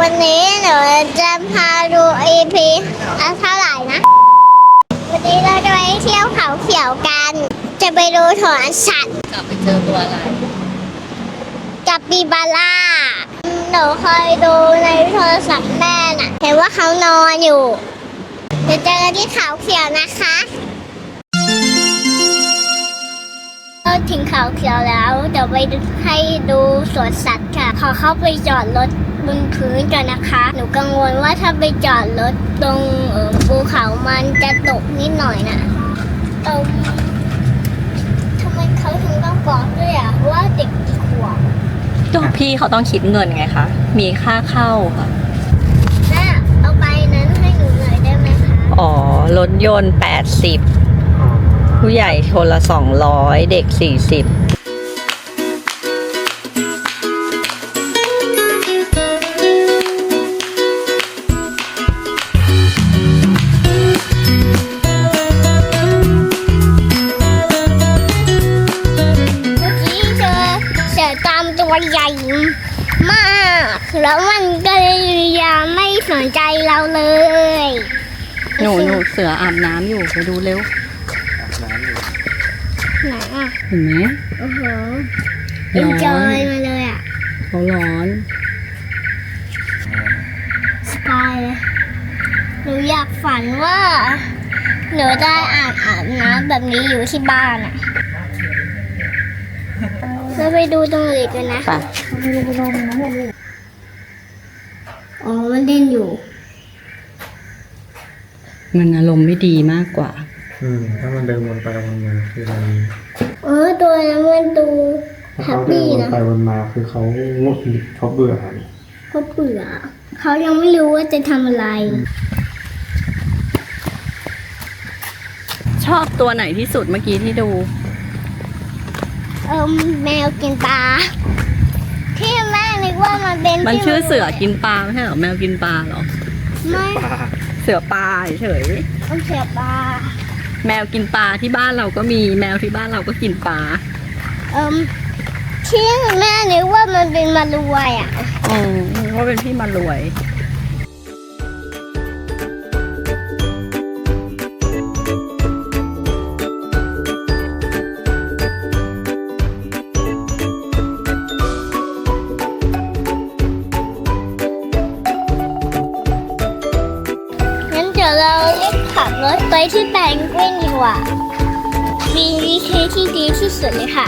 วันนี้หนูจะพาดู EP อะเท่าไหร่นะ วันนี้เราจะไปเที่ยวเขาเขียวกัน จะไปดูถอนสัตว์กลับไปเจอตัวอะไรกับปีบาร่าหนูเคยดูในโทรศัพท์แม่น่ะ เห็นว่าเขานอนอยู่ เดี๋ยวเจอกันที่เขาเขียวนะคะ ถึงเขาเขียวแล้ว เดี๋ยวไปให้ดูสวนสัตว์ค่ะ ขอเข้าไปจอดรถบนพื้นก่อนนะคะ หนูกังวลว่าถ้าไปจอดรถตรงเออภูเขามันจะตกนิดหน่อยนะเอมทำไมเขาถึงต้องบอกด้วยอะว่าเด็กกี่ขวบตัวพี่เขาต้องคิดเงินไงคะ มีค่าเข้าค่ะแม่เอาไปนั้นให้หนูหน่อยได้ไหมคะ อ๋อรถยนต์80 ผู้ใหญ่คนละ200เด็ก40เมื่อกี้เจอเสือตามตัวใหญ่มากแล้วมันก็เลยยังไม่สนใจเราเลย หนูหนูเสืออาบน้ำอยู่ไปดูเร็วไหนอะ เห็นไหมโอ้โหร้เอ็นจออยนมาเลยอะเขาร้อนสบายเลยหนูอยากฝันว่าหนูได้อาบอาบน้ำแบบนี้อยู่ที่บ้านอะเราไปดูตรงอื่นกันนะไปอ๋อ มันเล่นอยู่ มันอารมณ์ไม่ดีมากกว่า อืมถ้ามันเดินวนไปวนมาคืออะไรเออตัวนั้นมันดูถ้าแฮปเขาเดินปี้วนนะไปวนมาคือเขางดหงิดเขาเบื่อเขาเบื่อเขายังไม่รู้ว่าจะทำอะไร ชอบตัวไหนที่สุดเมื่อกี้ที่ดู เออแมวกินปลาที่แม่นึกว่ามันเป็นมันที่ชื่อเสือกินปลาไม่ใช่เหรอแมวกินปลาเหรอ ไม่เสือปลาเฉยมันเสือปลา แมวกินปลาที่บ้านเราก็มีแมวที่บ้านเราก็กินปลาเอมที่แม่นึกว่ามันเป็นมารวยอะอืมว่าเป็นพี่มารวย งั้นเดี๋ยวเราเรียกขับรถไปที่แบงก์กวิน ดีกว่า BBK ที่ดีที่สุดเลยค่ะ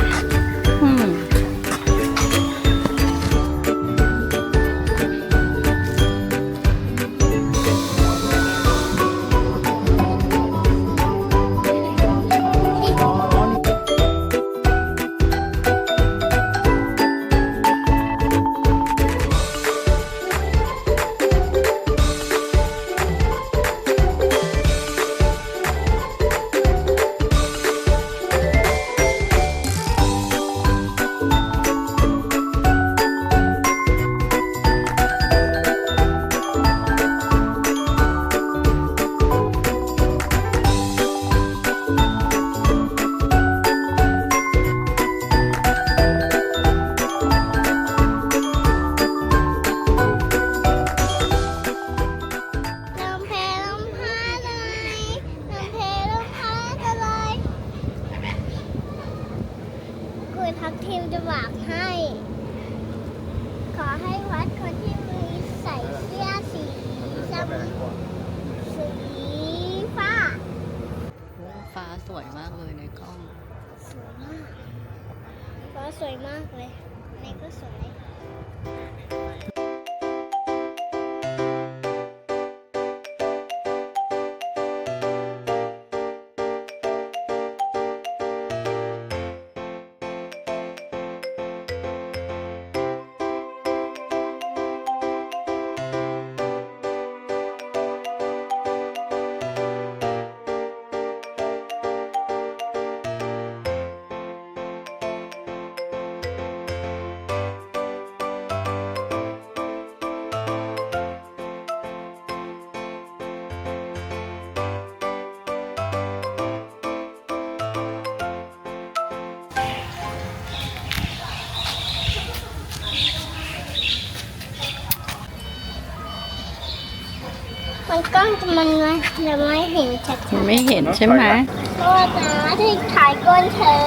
มันกล้องมันไม่จะไม่เห็นชัดมันไม่เห็นใช่ไหมๆโทษนะที่ถ่ายก้นเธอ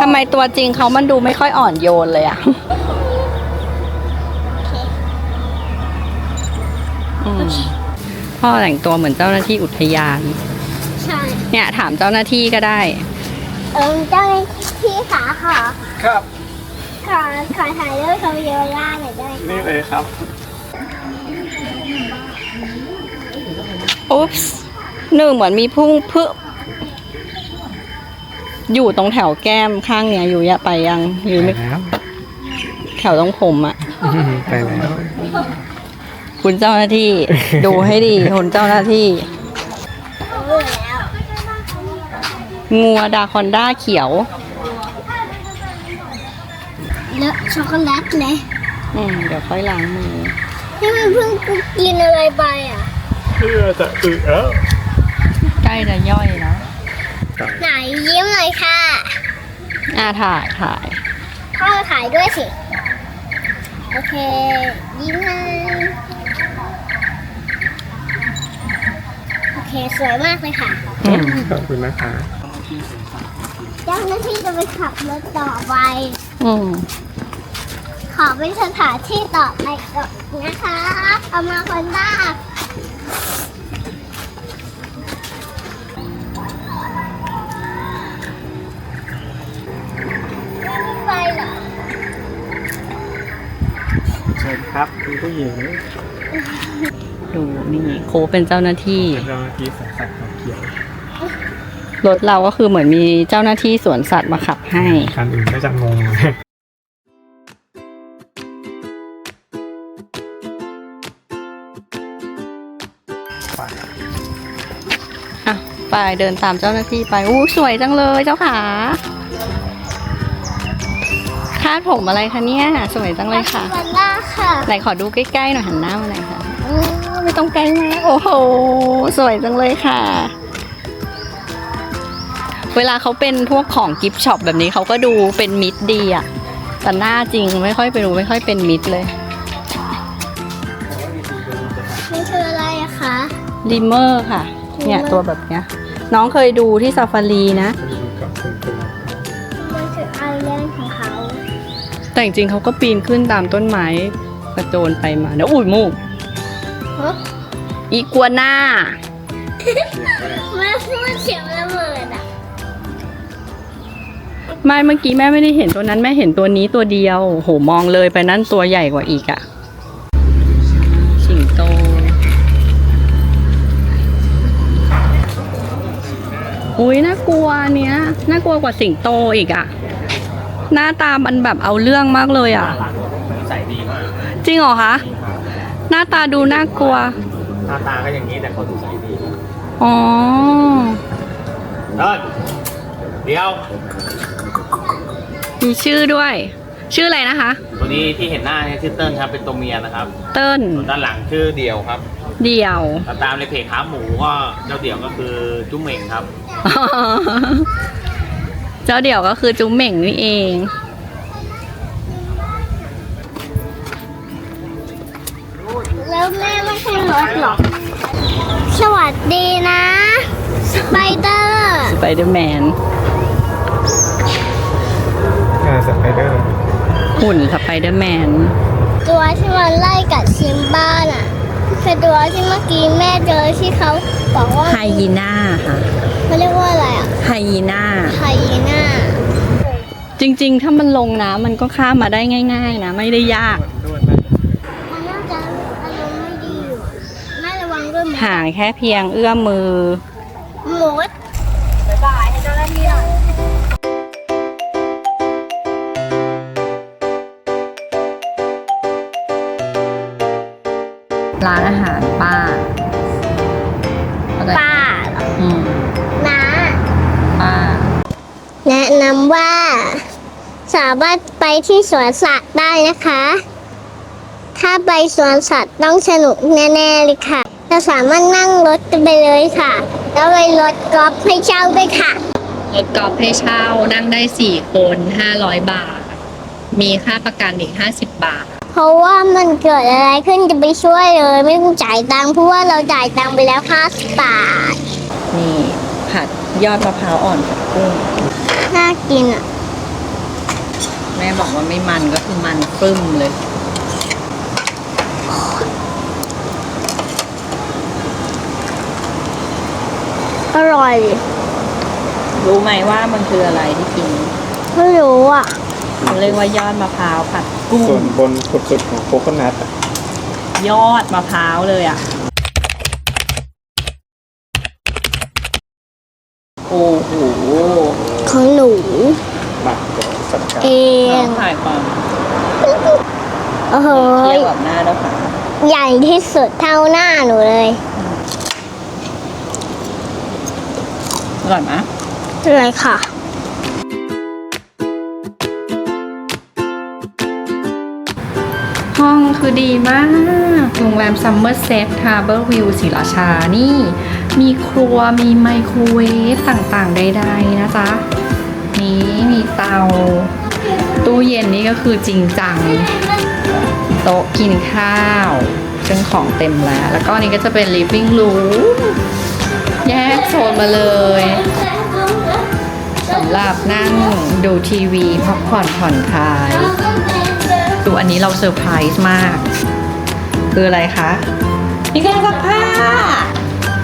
ทำไมตัวจริงเขามันดูไม่ค่อยอ่อนโยนเลยอะอืมพ่อแต่งตัวเหมือนเจ้าหน้าที่อุทยาน ใช่ เนี่ยถามเจ้าหน้าที่ก็ได้ เออเจ้าหน้าที่ขาขอครับ ขอขอถ่ายรูปเขาเยอะล่าหน่อยได้ไหมนี่เลยครับ อุ๊ปส์หนึ่งเหมือนมีพุ่งเพื่ออยู่ตรงแถวแก้มข้างเนี้ยอยู่ยะไปยังหรือไปไม่แล้วแถวตรงผมอะไปแล้วคุณเจ้าหน้าที่ ดูให้ดีคุณเจ้าหน้าที่ รู้แล้ว งัวดาคอนด้าเขียว เลอะช็อกโกแลตเลยอืมเดี๋ยวค่อยล้างมือที่มันเพิ่งกินอะไรไปอะ เพื่อจะอึแล้วใกล้จะย่อยแล้วไหนยิ้มหน่อยค่ะอ่าถ่ายถ่ายพ่อถ่ายด้วยสิ โอเค ยิ้มนะโอเค สวยมากเลยค่ะอืมขอบคุณนะคะ เจ้าหน้าที่จะไปขับรถต่อไป อืมขอเป็นสถานที่ต่อไปก่อนนะคะเอามาคนด้าไม่ไปเหรอเชิญครับคุณผู้หญิงดูนี่โคเป็นเจ้าหน้าที่เจ้าหน้าที่สวนสัตว์เขาเขียว รถเราก็คือเหมือนมีเจ้าหน้าที่สวนสัตว์มาขับให้ คันอื่นก็จะงงเลยไปอะ ไปเดินตามเจ้าหน้าที่ไป อู้สวยจังเลยเจ้าขาคาดผมอะไรคะเนี่ย สวยจังเลยค่ะ วันด้าค่ะไหนขอดูใกล้ๆหน่อยหันหน้ามาหน่อยค่ะอ้าวไม่ต้องใกล้มากโอ้โห สวยจังเลยค่ะ เวลาเขาเป็นพวกของกิฟต์ช็อปแบบนี้เขาก็ดูเป็นมิตรดีอะแต่หน้าจริงไม่ค่อยเป็นดูไม่ค่อยเป็นมิตรเลยนี่คืออะไรอะคะลิมเมอร์ค่ะ เนี่ยตัวแบบเนี้ย น้องเคยดูที่ซาฟารีนะดูกับคุณครูมันคือไอแลนด์ของเขาแต่จริงๆเขาก็ปีนขึ้นตามต้นไม้กระโจนไปมาแล้วอุ้ยมูกฮะอีกัวน่า มันมันเสียงระเบิดอะ ไม่เมื่อกี้แม่ไม่ได้เห็นตัวนั้นแม่เห็นตัวนี้ตัวเดียว โหมองเลยไปนั่นตัวใหญ่กว่าอีกอะสิงโต อุ้ยน่ากลัวเนี้ยน่ากลัวกว่าสิงโตอีกอะหน้าตามันแบบเอาเรื่องมากเลยอะใส่ดีมากจริงเหรอคะหน้าตาดูน่ากลัว หน้าตาก็อย่างนี้แต่เขาดูใส่ดีอ๋อเดินเดี๋ยว มีชื่อด้วย ชื่ออะไรนะคะ ตัวนี้ที่เห็นหน้าเนี่ยชื่อเติ้ลครับเป็นตัวเมียนะครับเติ้ลส่วนด้านหลังชื่อเดียวครับ เดี่ยวถ้าตามในเพจขาหมูก็เจ้าเดี่ยวก็คือจุ้มเหม่งครับ เจ้าเดี่ยวก็คือจุ๊มเหม่งนี่เอง แล้วแม่ไม่ใช่รถหรอ สวัสดีนะ สไปเดอร์ สไปเดอร์แมน งานสไปเดอร์หุ่นสไปเดอร์แมน ตัวที่มันไล่กัดซิมบ้าน่ะคือตัวที่เมื่อกี้แม่เจอที่เขาบอกว่าไฮยีน่าค่ะเขาเรียกว่าอะไรอะไฮยีน่าไฮยีน่าจริงๆ ถ้ามันลงน้ำมันก็ข้ามมาได้ง่าย ๆ นะ ไม่ได้ยากด้วยนะมันน่าจะอารมณ์ไม่ดีอยู่แม่ระวังด้วยหมูห่างแค่เพียงเอื้อมมือหมูบ๊ ร้านอาหารป้าเข้ใจป้าเหรออืมน้าป้า แนะนำว่า สามารถไปที่สวนสัตว์ได้นะคะ ถ้าไปสวนสัตว์ต้องสนุกแน่ๆเลยค่ะจะสามารถนั่งรถไปเลยค่ะ แล้วไปรถกอล์ฟให้เช่าด้วยค่ะ รถกอล์ฟให้เช่านั่งได้สี่คนห้าร้อยบาท มีค่าประกันอีกห้าสิบบาท เพราะว่ามันเกิดอะไรขึ้นจะไปช่วยเลย ไม่ต้องจ่ายตังค์เพราะว่าเราจ่ายตังค์ไปแล้ว50บาทนี่ผัดยอดมะพร้าวอ่อนผัดกุ้งน่ากินอะแม่บอกว่าไม่มันก็คือมันปึ้มเลย อร่อย รู้ไหมว่ามันคืออะไรที่กิน ไม่รู้อะ เขาเรียกว่ายอดมะพร้าวผัดกุ้งส่วนบนสุดๆของโคโคนัทอะยอดมะพร้าวเลยอะ โอ้โหของหนูมาเดี๋ยวสัดกันเอลองงถ่ายความโอ้โหเทียบกับหน้าแล้วค่ะใหญ่ที่สุดเท่าหน้าหนูเลยอร่อยไหมเลยค่ะ ห้องคือดีมาก โรงแรมซัมเมอร์เซฟฮาร์เบอร์วิวศรีราชา นี่ มีครัว มีไมโครเวฟต่างๆ ใดๆ นะจ๊ะ นี้มีเตา ตู้เย็นนี่ก็คือจริงจัง โต๊ะกินข้าว ซึ่งของเต็มแล้ว แล้วก็นนี้ก็จะเป็น living room แยกโซนมาเลยสำหรับนั่งดูทีวีพักผ่อนผ่อนคลาย ดูอันนี้เราเซอร์ไพรส์มาก คืออะไรคะนี่เครื่องซักผ้า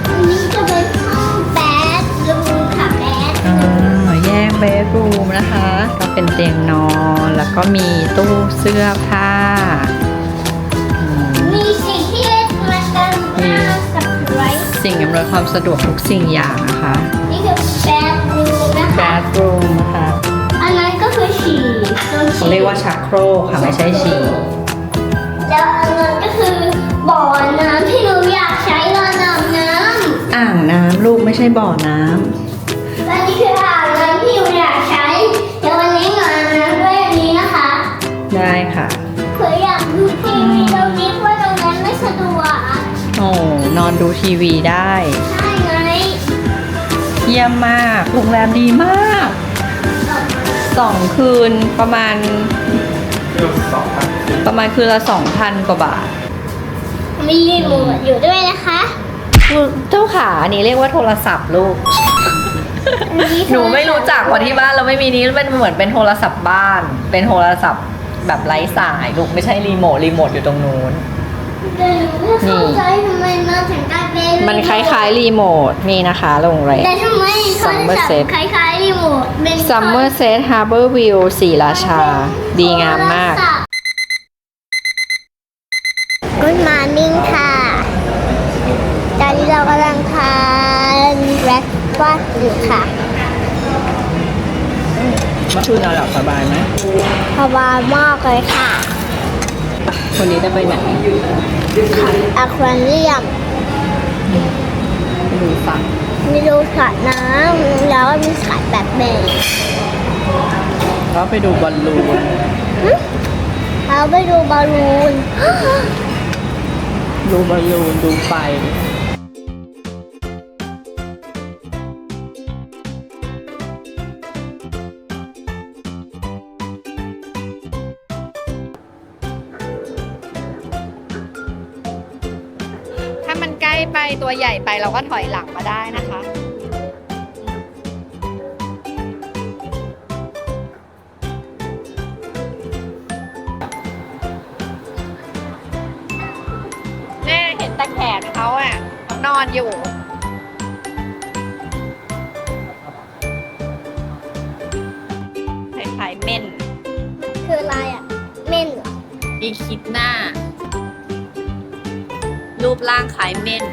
อันนี้จะเป็นห้องแบดรูมค่ะแบดอ่าแยกเบดรูมนะคะ ก็เป็นเตียงนอนแล้วก็มีตู้เสื้อผ้าอืมมีสิ่งที่เล่นมากันหน้ากับไรสิ่งอำนวยความสะดวกทุกสิ่งอย่างนะคะ นี่คือแบดรูมนะแบคะด เขาฉี่เรียกว่าชักโครกค่ะไม่ใช่ฉี่แล้วอันนั้นก็คือบ่อน้ำที่หนูอยากใช้รอนอาบน้อ่างน้ำลูกไม่ใช่บ่อน้ำำและนี่คืออ่างน้ำที่หนูอยากใช้เดี๋ยววันนี้หนูอาบน้ำด้วยอันนี้นะคะได้ค่ะ เผื่ออยากดูทีวีตรงนี้เพราะตรงนั้นไม่สะดวกอะโอ้นอนดูทีวีได้ ใช่ไง เยี่ยมมาก โรงแรมดีมาก สองคืนประมาณสองพันประมาณคืนละสองพันกว่าบาท มีรีโมทอยู่ด้วยนะคะเจ้าขาอันนี้เรียกว่าโทรศัพท์ลูก หนูไม่รู้จักเพราะที่บ้านเราไม่มีนี้เป็นเหมือนเป็นโทรศัพท์บ้าน เป็นโทรศัพท์แบบไร้สายลูกไม่ใช่รีโมทรีโมทอยู่ตรงนู้นแต่หนูไม่เข้าใจทำไมมันถึงได้เป็นมันคล้ายๆรีโมทนี่นะคะโรงแรมแต่ทำไม โทรศัพ Somerset ท์คล้ายๆรีโมทเป็น Somerset Harbor View ศรีราชา ดีงามมาก Good morning ค่ะ ตอนนี้เรากำลังทานแบร a ฟาสต์อยู่ค่ะเมื่อคืนเราหลับสบายไหมสบายมากเลยค่ะ คนนี้จะไปไหนอะควาเรียม ไปดูสัตว์มีดูสระน้ำแล้วก็มีสายแบบเบนแล้วไปดูบอลลูนแล้วไปดูบอลลูน ดูบอลลูนดูไฟ ไปตัวใหญ่ไปเราก็ถอยหลังมาได้นะคะ แม่เห็นตะแขนเขาอะเขานอนอยู่ รูปร่างคล้ายเม่น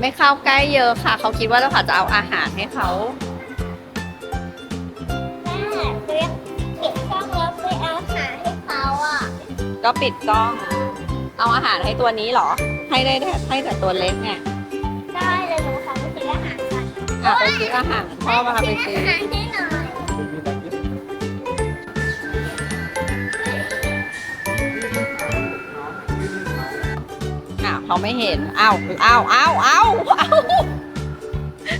ไม่เข้าใกล้เยอะค่ะ เขาคิดว่าเราค่ะจะเอาอาหารให้เขา แม่เรียกเก็บกล้องแล้วไปเอาหาให้เขาอะก็ปิดกล้อง เอาอาหารให้ตัวนี้เหรอ ให้ได้แต่ให้แต่ตัวเล็กเนี่ย ได้เลยหนูขอไปซื้ออาหารก่อนอะไปซื้ออาหารพ่อมาไปซื้ออาหารให้หน่อยอ้าเขาไม่เห็นอ้าวอ้าวอ้าวอ้าวอ้าว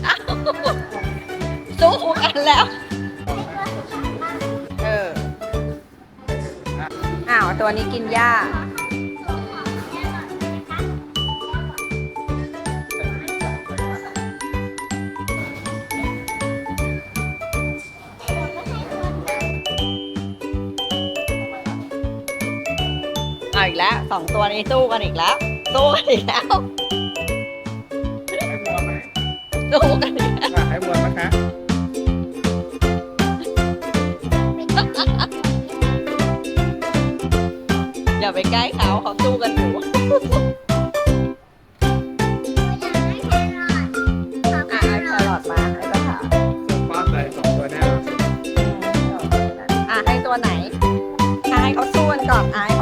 อ้าวสู้กันแล้ว เอออ้าวตัวนี้กินหญ้า แล้วสองตัวนี้สู้กันอีกแล้วสู้กันอีกแล้วให้บัวไหมสู้กันอีกแล้วอะให้บัวไหมคะอย่าไปใกล้เขาเขาสู้กันอยู่อะเอาแครอทมาให้ก็ถามป้าใส่สองตัวแน่นอนอะให้ตัวไหนอะให้เขาสู้กันก่อนอะ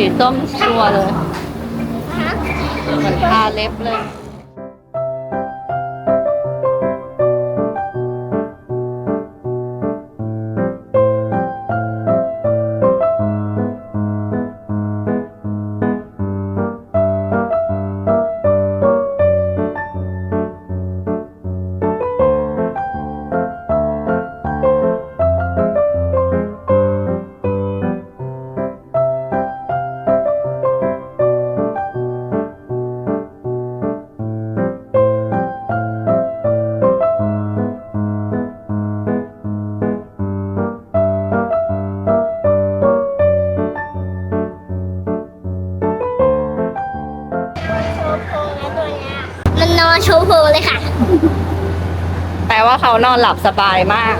สีส้มชัวร์เลย เหมือนทาเล็บเลย อนโชว์โพงเลยค่ะ แปลว่าเขานอนหลับสบายมาก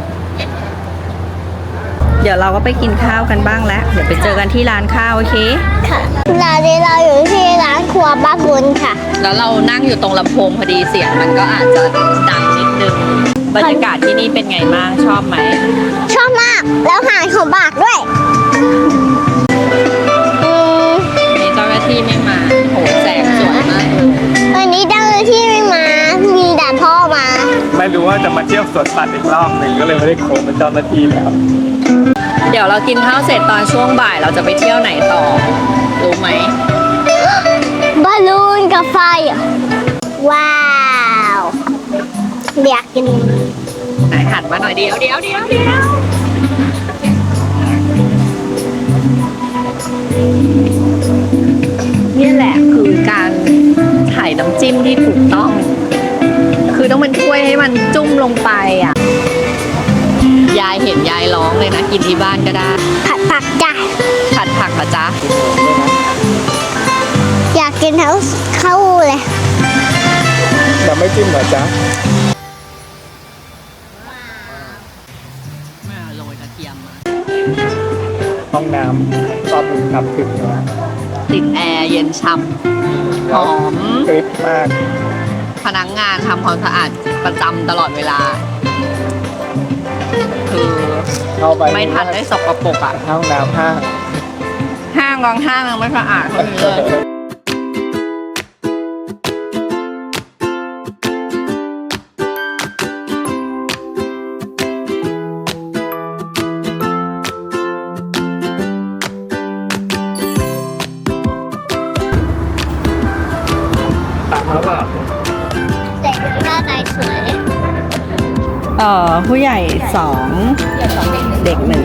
เดี๋ยวเราก็ไปกินข้าวกันบ้างแล้ว เดี๋ยวไปเจอกันที่ร้านข้าวโอเค ค่ะร้านนี้เราอยู่ที่ร้านครัวบ้าบุญค่ะ แล้วเรานั่งอยู่ตรงลำโพงพอดีเสียงมันก็อาจจะดังนิดนึง บรรยากาศที่นี่เป็นไงบ้างชอบไหม ชอบมาก แล้วหางของบากด้วย ไม่รู้ว่าจะมาเที่ยวสวนสัตว์อีกรอบหนึ่งก็เลยไม่ได้โค้งเป็นเจ้าหน้าที่แล้วเดี๋ยวเรากินข้าวเสร็จตอนช่วงบ่ายเราจะไปเที่ยวไหนต่อ รู้ไหมบอลลูนกับไฟเหรอว้าวอยากกินไหนหันมาหน่อยเดียวเดียวเดียวเดียวนี่แหละคือการถ่ายน้ำจิ้มที่ถูกต้อง คือต้องเป็นถ้วยให้มันจุ้มลงไปอะ ยายเห็นยายร้องเลยนะ กินที่บ้านก็ได้ ผัดผักจ้ะผัดผักเหรอจ๊ะ อยากกินทั้งเข้าเลย แต่ไม่จิ้มเหรอจ๊ะแม่โรยกระเทียมมา ห้องน้ำตอบกลับถึงนะติดแอร์เย็นช่ำหอม กริบมาก พนักงานทำความสะอาดประจำตลอดเวลาเข้าไปไม่ทันได้สกปรกอะ ห้องน้ำห้าง ห้างบางห้างยังไม่สะอาดเท่านี้เลย ผู้ใหญ่สองเด็กหนึ่ง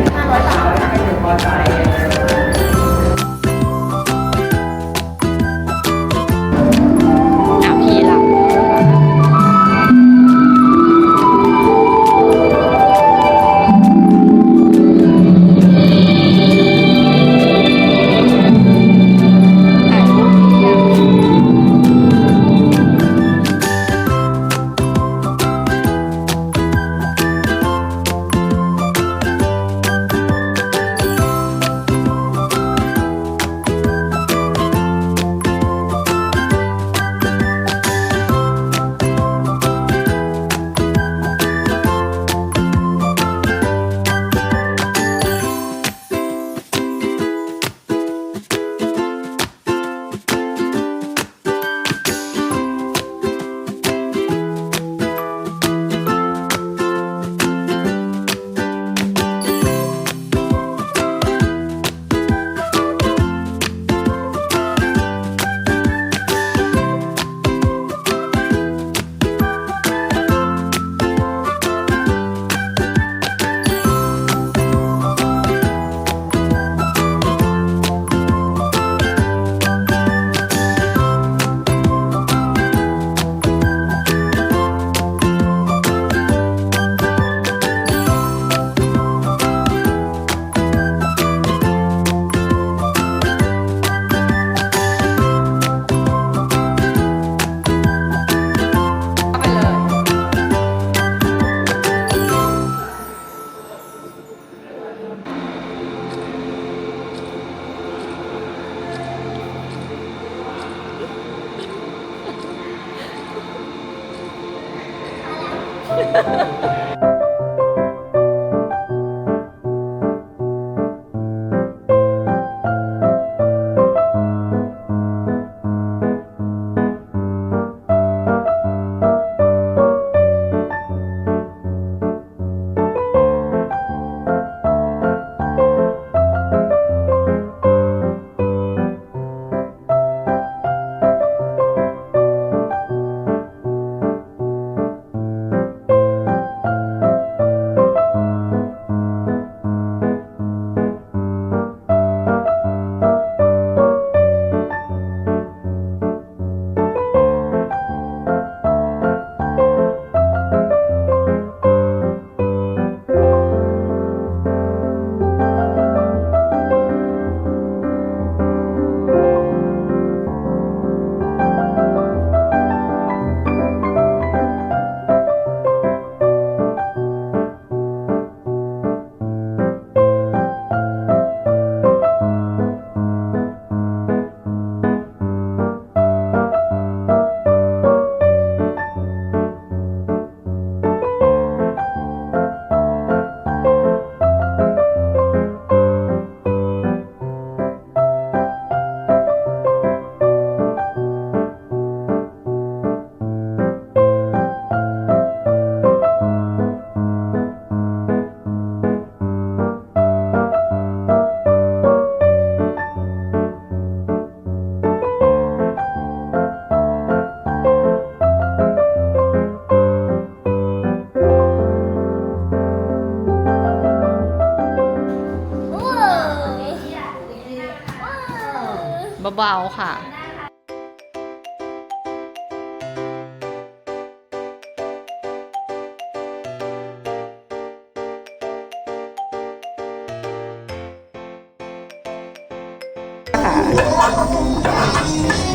เบาๆค่ะ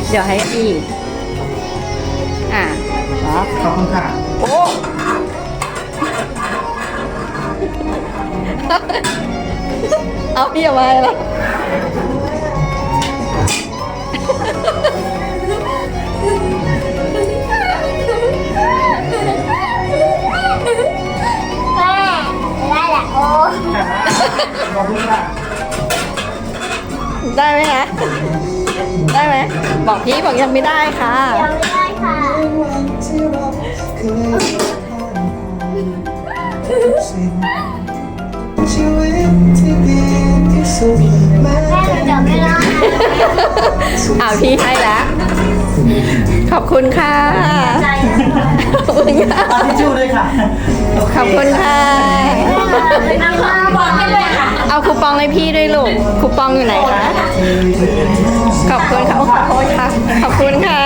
เดี๋ยวให้อีก อะครับขอบคุณค่ะ โอ้ เอาพี่อย่ามาเล ได้ไหมคะได้ไหมบอกพี่บอกยังไม่ได้ค่ะ ยังไม่ได้ค่ะชีวิตที่ดีที่สุดแม้แต่ไม่ได้อ้าวพี่ให้แล้ว ขอบคุณค่ะใจนะขอบคุณค่ะเอาทิชชู่ด้วยค่ะขอบคุณค่ะนะคะบอกให้เลยค่ะ เอาคูปองให้พี่ด้วยลูก คูปองอยู่ไหนคะ ขอบคุณค่ะโอ้ขอโทษค่ะ ขอบคุณค่ะ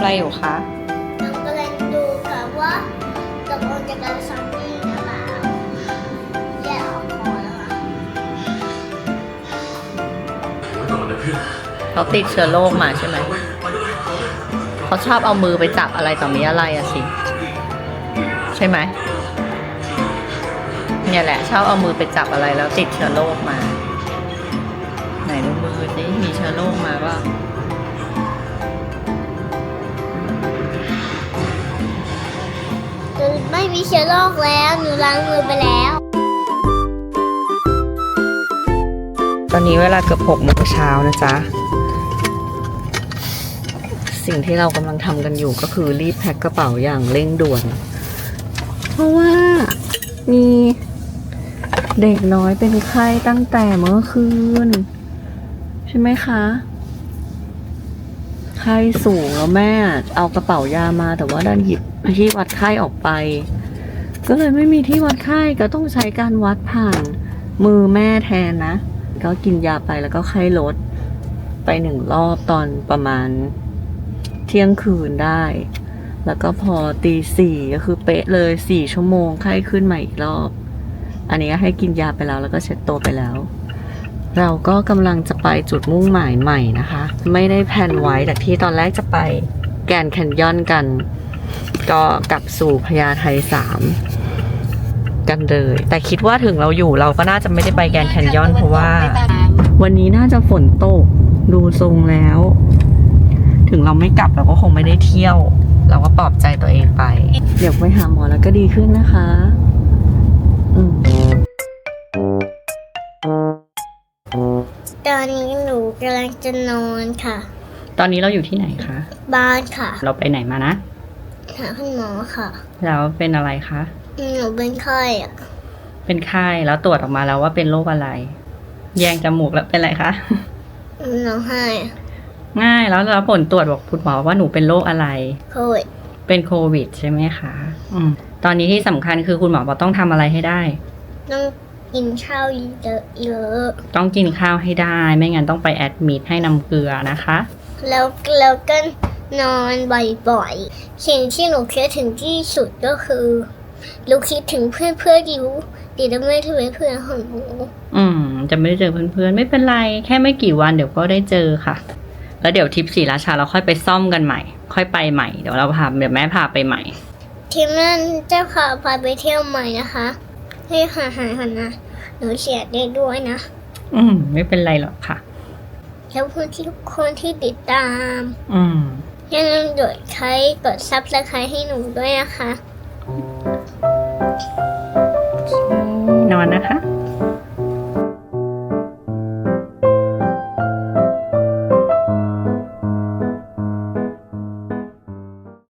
อะไรอยู่คะหนูกำลังดูค่ะว่าตกลงจะกันซอมบี้หรือเปล่าแยกออกพอแล้วอะเขาติดเชื้อโรคมาใช่ไหม เขาชอบเอามือไปจับอะไรต่อมีอะไรอะสิ ใช่ไหม เนี่ยแหละชอบเอามือไปจับอะไรแล้วติดเชื้อโรคมา ไหนดูมือสิมีเชื้อโรคมาว่า มีเชื้อโรคแล้ว หนูล้างมือไปแล้ว ตอนนี้เวลาเกือบหกโมงเช้านะจ๊ะ สิ่งที่เรากำลังทำกันอยู่ก็คือรีบแพ็คกระเป๋าอย่างเร่งด่วน เพราะว่ามีเด็กน้อยเป็นไข้ตั้งแต่เมื่อคืน ใช่ไหมคะไข้สูงแล้วแม่เอากระเป๋ายามาแต่ว่าดันหยิบที่วัดไข้ออกไป ก็เลยไม่มีที่วัดไข้ก็ต้องใช้การวัดผ่านมือแม่แทนนะ ก็กินยาไปแล้วก็ไข้ลด ไปหนึ่งรอบตอนประมาณเที่ยงคืนได้ แล้วก็พอตีสี่ก็คือเป๊ะเลยสี่ชั่วโมงไข้ขึ้นมาอีกรอบ อันนี้ให้กินยาไปแล้วแล้วก็เช็ดตัวไปแล้ว เราก็กำลังจะไปจุดมุ่งหมายใหม่นะคะ ไม่ได้แผนไว้จากที่ตอนแรกจะไปแกนแคนยอนกัน ก็กลับสู่พญาไทสาม กันเลย แต่คิดว่าถึงเราอยู่เราก็น่าจะไม่ได้ไปแกรนด์แคนยอนเพราะว่า วันนี้น่าจะฝนตกดูทรงแล้ว ถึงเราไม่กลับเราก็คงไม่ได้เที่ยว เราก็ปลอบใจตัวเองไป เดี๋ยวไปหาหมอแล้วก็ดีขึ้นนะคะ อืมตอนนี้หนูกำลังจะนอนค่ะ ตอนนี้เราอยู่ที่ไหนคะ บ้านค่ะ เราไปไหนมานะ หาคุณหมอค่ะ แล้วเป็นอะไรคะ หนูเป็นไข้อะเป็นไข้แล้วตรวจออกมาแล้วว่าเป็นโรคอะไร แยงจมูกแล้วเป็นอะไรคะร้องไห้อะง่ายแล้วแล้วผลตรวจบอกคุณหมอว่าหนูเป็นโรคอะไร โควิด เป็นโควิดใช่ไหมคะ อืม ตอนนี้ที่สำคัญคือคุณหมอบอกต้องทำอะไรให้ได้ ต้องกินข้าวเยอะเยอะต้องกินข้าวให้ได้ ไม่งั้นต้องไปแอดมิดให้น้ำเกลือนะคะๆแล้วแล้วก็นอนบ่อยๆ สิ่งที่หนูคิดถึงที่สุดก็คือ หนูคิดถึงเพื่อนเพื่อนๆอยู่ดีแต่ไม่ถึงเพื่อนของหนูอืม จะไม่ได้เจอเพื่อนๆไม่เป็นไร แค่ไม่กี่วันเดี๋ยวก็ได้เจอค่ะ แล้วเดี๋ยวทริปศรีราชาเราค่อยไปซ่อมกันใหม่ ค่อยไปใหม่เดี๋ยวเราพาเดี๋ยวแม่พาไปใหม่ ทีมนั้นเจ้าค่ะพาไปเที่ยวใหม่นะคะให้หาหายหันนะหนูเสียได้ด้วยนะอืม ไม่เป็นไรหรอกค่ะ แล้วเพื่อนที่ทุกคนที่ติดตามอืมอย่าลืมกดไลค์กดซับสไครต์ให้หนูด้วยนะคะ นอนนะคะ